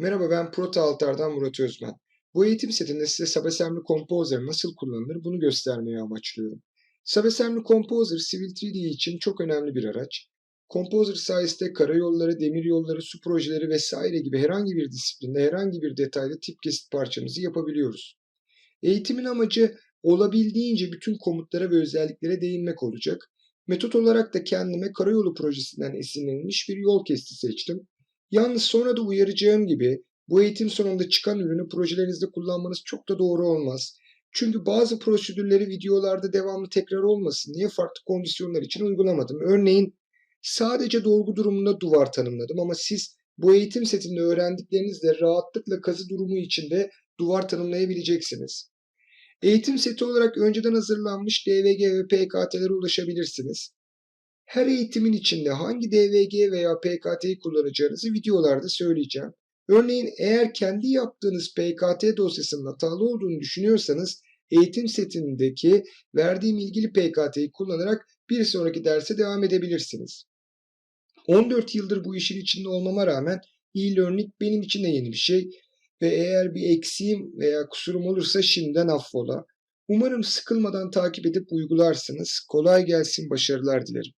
Merhaba ben Prota Altar'dan Murat Özmen. Bu eğitim setinde size SubAssembly Composer nasıl kullanılır bunu göstermeyi amaçlıyorum. SubAssembly Composer Civil 3D için çok önemli bir araç. Composer sayesinde karayolları, demiryolları, su projeleri vesaire gibi herhangi bir disiplinde herhangi bir detayda tip kesit parçamızı yapabiliyoruz. Eğitimin amacı olabildiğince bütün komutlara ve özelliklere değinmek olacak. Metot olarak da kendime karayolu projesinden esinlenilmiş bir yol kesti seçtim. Yalnız sonra da uyaracağım gibi bu eğitim sonunda çıkan ürünü projelerinizde kullanmanız çok da doğru olmaz. Çünkü bazı prosedürleri videolarda devamlı tekrar olmasın diye farklı kondisyonlar için uygulamadım. Örneğin sadece dolgu durumunda duvar tanımladım ama siz bu eğitim setinde öğrendiklerinizle rahatlıkla kazı durumu içinde duvar tanımlayabileceksiniz. Eğitim seti olarak önceden hazırlanmış DVG ve PKT'lere ulaşabilirsiniz. Her eğitimin içinde hangi DVG veya PKT'yi kullanacağınızı videolarda söyleyeceğim. Örneğin eğer kendi yaptığınız PKT dosyasının hatalı olduğunu düşünüyorsanız eğitim setindeki verdiğim ilgili PKT'yi kullanarak bir sonraki derse devam edebilirsiniz. 14 yıldır bu işin içinde olmama rağmen e-learning benim için de yeni bir şey ve eğer bir eksiğim veya kusurum olursa şimdiden affola. Umarım sıkılmadan takip edip uygularsınız. Kolay gelsin, başarılar dilerim.